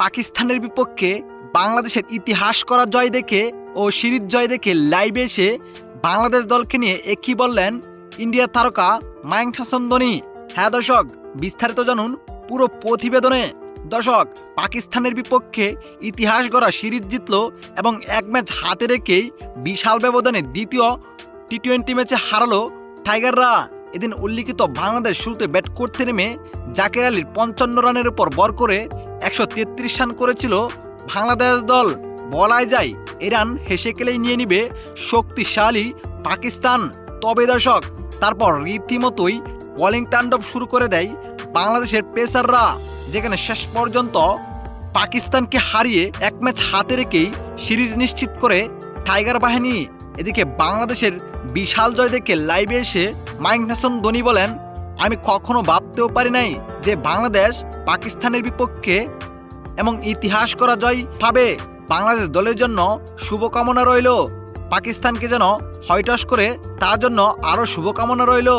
পাকিস্তানের বিপক্ষে বাংলাদেশের ইতিহাস করা জয় দেখে ও সিরিজ জয় দেখে লাইভে এসে বাংলাদেশ দলকে নিয়ে একই বললেন ইন্ডিয়ার তারকা মায়াঙ্ক হাসান ধোনি? হ্যাঁ দর্শক, বিস্তারিত জানুন পুরো প্রতিবেদনে। দর্শক, পাকিস্তানের বিপক্ষে ইতিহাস গড়া সিরিজ জিতল এবং এক ম্যাচ হাতে রেখেই বিশাল ব্যবধানে দ্বিতীয় টি টোয়েন্টি ম্যাচে হারালো টাইগাররা। এদিন উল্লিখিত বাংলাদেশ শুরুতে ব্যাট করতে নেমে জাকের আলীর পঞ্চান্ন রানের উপর বর করে একশো তেত্রিশ রান করেছিল বাংলাদেশ দল। বলাই যায় এ রান হেসে কেলেই নিয়ে নিবে শক্তিশালী পাকিস্তান। তবে দর্শক, তারপর রীতিমতোই বোলিং তাণ্ডব শুরু করে দেয় বাংলাদেশের পেসাররা, যেখানে শেষ পর্যন্ত পাকিস্তানকে হারিয়ে এক ম্যাচ হাতে রেখেই সিরিজ নিশ্চিত করে টাইগার বাহিনী। এদিকে বাংলাদেশের বিশাল জয় দেখে লাইভে এসে মাইক হাসান ধোনি বলেন, আমি কখনো ভাবতেও পারি নাই যে বাংলাদেশ পাকিস্তানের বিপক্ষে এবং ইতিহাস করা জয় পাবে। বাংলাদেশ দলের জন্য শুভকামনা রইল। পাকিস্তানকে যেন হয়টস করে, তার জন্য আরও শুভকামনা রইল।